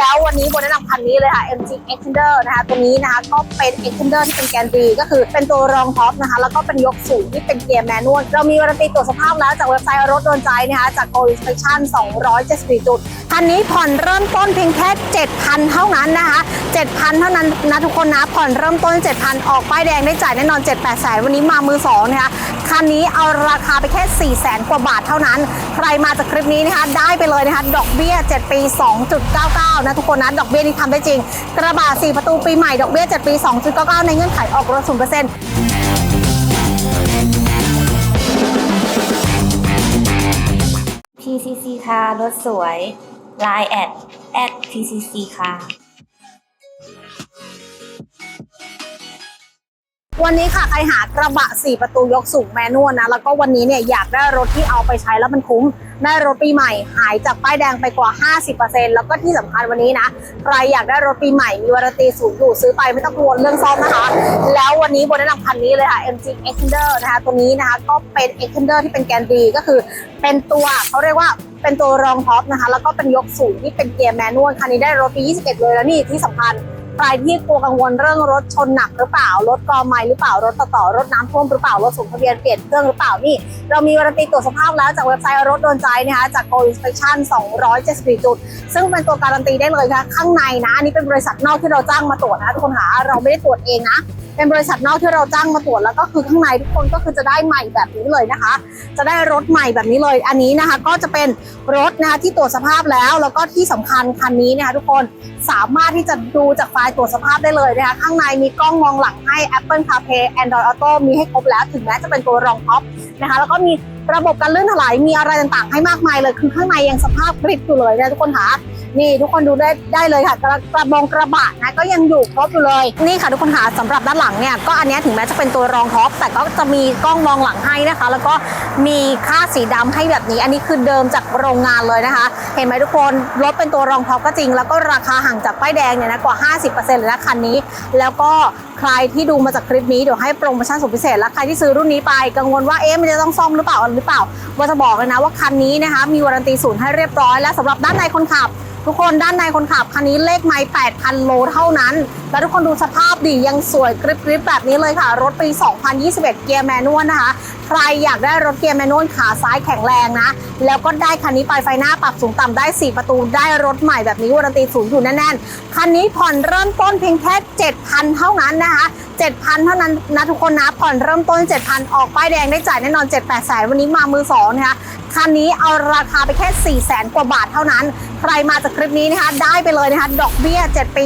แล้ววันนี้โบแนะนำคันนี้เลยค่ะ MG Extender นะคะตัวนี้นะคะก็เป็น Extender ที่เป็นแกนดีก็คือเป็นตัวรองท็อปนะคะแล้วก็เป็นยกสูงที่เป็นเกียร์แมนนวลเรามีวารันตีตรวจสภาพแล้วจากเว็บไซต์รถโดนใจนะคะจาก Go Inspection 274จุดคันนี้ผ่อนเริ่มต้นเพียงแค่ 7,000 เท่านั้นนะคะ7,000 เท่านั้นนะทุกคนนะผ่อนเริ่มต้น 7,000 ออกป้ายแดงได้จ่ายแน่นอน 7-8แสนวันนี้มามือสองนะคะคันนี้เอาราคาไปแค่4แสนกว่าบาทเท่านั้น ใครมาจากคลิปนี้นะคะได้ไปเลยนะคะดอกเบี้ย 7 ปี 2.99นะทุกคนนะ ดอกเบี้ยนี้ทำได้จริง กระบะ4ประตูปีใหม่ ดอกเบี้ย 7 ปี 2.99 ในเงื่อนไขออกรถ0% PCC ค่ะ รถสวย Line แอดแอด PCC ค่ะ วันนี้ค่ะใครหากระบะ 4 ประตูยกสูงแมนนวลนะ แล้วก็วันนี้เนี่ยอยากได้รถที่เอาไปใช้แล้วมันคุ้ม ได้รถปีใหม่ หายจากป้ายแดงไปกว่า 50%แล้วก็ที่สำคัญวันนี้นะ ใครอยากได้รถปีใหม่ มีวารันตีสูงอยู่ซื้อไปไม่ต้องกังวลเรื่องซ่อมนะคะ แล้ววันนี้โบแนะนำคันนี้เลยค่ะ MG Extender นะคะ ตัวนี้นะคะก็เป็น Extender ที่เป็นแกนดีก็คือ เป็นตัวเขาเรียกว่าเป็นตัวรองท็อปนะคะ แล้วก็เป็นยกสูงที่เป็นเกียร์แมนนวลคันนี้ได้รถปี 21 เลยแล้วนี่ที่สำคัญ ใครที่กลัวกังวลเรื่องรถชนหนักหรือเปล่ารถกอไม้หรือเปล่ารถต่อต่อรถน้ำท่วมหรือเปล่ารถสูงทะเบียนเปลี่ยนเครื่องหรือเปล่านี่ เรามีวารันตีตรวจสภาพแล้วจากเว็บไซต์รถโดนใจนะคะจาก Go Inspection 274 จุด ซึ่งเป็นตัวการันตีได้เลยค่ะข้างในนะอันนี้เป็นบริษัทนอกที่เราจ้างมาตรวจนะทุกคนค่ะเราไม่ได้ตรวจเองนะ เป็นบริษัทนอกที่เราจ้างมาตรวจแล้วก็คือข้างในทุกคนก็คือจะได้ใหม่แบบนี้เลยนะคะ จะได้รถใหม่แบบนี้เลย อันนี้นะคะก็จะเป็นรถนะคะที่ตรวจสภาพแล้ว แล้วก็ที่สำคัญคันนี้นะคะทุกคนสามารถที่จะดูจากไฟล์ตรวจสภาพได้เลยนะคะข้างในมีกล้องมองหลังให้ Apple CarPlay Android Auto มีให้ครบแล้วถึงแม้จะเป็นตัวรองท็อปนะคะ แล้วก็มีระบบการลื่นถลายมีอะไรต่างๆ ให้มากมายเลย คือข้างในยังสภาพกริบอยู่เลยนะทุกคนค่ะ นี่ทุกคนดูได้ได้เลยค่ะกระกระบองกระบะนะก็ยังอยู่ครบอยู่เลยนี่ค่ะทุกคนค่ะสำหรับด้านหลังเนี่ยก็อันนี้ถึงแม้จะเป็นตัวรองท็อปแต่ก็จะมีกล้องมองหลังให้นะคะ แล้วก็มีค่าสีดำให้แบบนี้ อันนี้คือเดิมจากโรงงานเลยนะคะ เห็นไหมทุกคนรถเป็นตัวรองท็อปก็จริง แล้วก็ราคาห่างจากป้ายแดงเนี่ยนะกว่า 50%เลยนะคันนี้ แล้วก็ ใครที่ดูมาจากคลิปนี้เดี๋ยวให้โปรโมชั่นสุดพิเศษ แล้วใครที่ซื้อรุ่นนี้ไปกังวลว่าเอ๊ะมันจะต้องซ่อมหรือเปล่าหรือเปล่าว่าจะบอกเลยนะว่าคันนี้นะคะมีวารันตีศูนย์ให้เรียบร้อยและสำหรับด้านในคนขับ ทุกคนด้านในคนขับคันนี้เลขไมล์8,000 โลเท่านั้น แล้วทุกคนดูสภาพดียังสวยกริบกริบแบบนี้เลยค่ะ รถปี 2021 เกียร์แมนนวลนะคะใครอยากได้รถเกียร์แมนนวลขาซ้ายแข็งแรงนะ แล้วก็ได้คันนี้ไปไฟหน้าปรับสูงต่ำได้ 4 ประตูได้รถใหม่แบบนี้วารันตีสูงอยู่แน่นๆคันนี้ผ่อนเริ่มต้นเพียงแค่7,000 เท่านั้นนะคะ7,000 เท่านั้นนะทุกคนนะผ่อนเริ่มต้น 7,000 ออกป้ายแดงได้จ่ายแน่นอน 7-8แสนวันนี้มามือสองนะคะคันนี้เอาราคาไปแค่4แสนกว่าบาทเท่านั้น ใครมาจากคลิปนี้นะคะ ได้ไปเลยนะคะ ดอกเบี้ย 7 ปี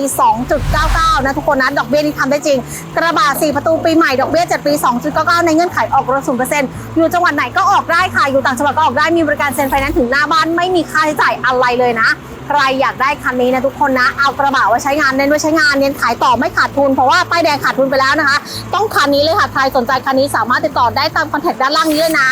2.99 นะทุกคนนะ ดอกเบี้ยนี้ทำได้จริง กระบะ 4 ประตูปีใหม่ ดอกเบี้ย 7 ปี 2.99 ในเงื่อนไขออกรถ0%อยู่จังหวัดไหนก็ออกได้ค่ะ อยู่ต่างจังหวัดก็ออกได้ มีบริการเซ็นไฟแนนซ์ถึงหน้าบ้าน ไม่มีค่าใช้จ่ายอะไรเลยนะ ใครอยากได้คันนี้นะทุกคนนะ เอากระบะไว้ใช้งานเน้นไว้ใช้งานเน้นขายต่อไม่ขาดทุน เพราะว่าป้ายแดงขาดทุนไปแล้วนะคะ ต้องคันนี้เลยค่ะใครสนใจคันนี้สามารถติดต่อได้ตามคอนแทคด้านล่างนี้เลยนะ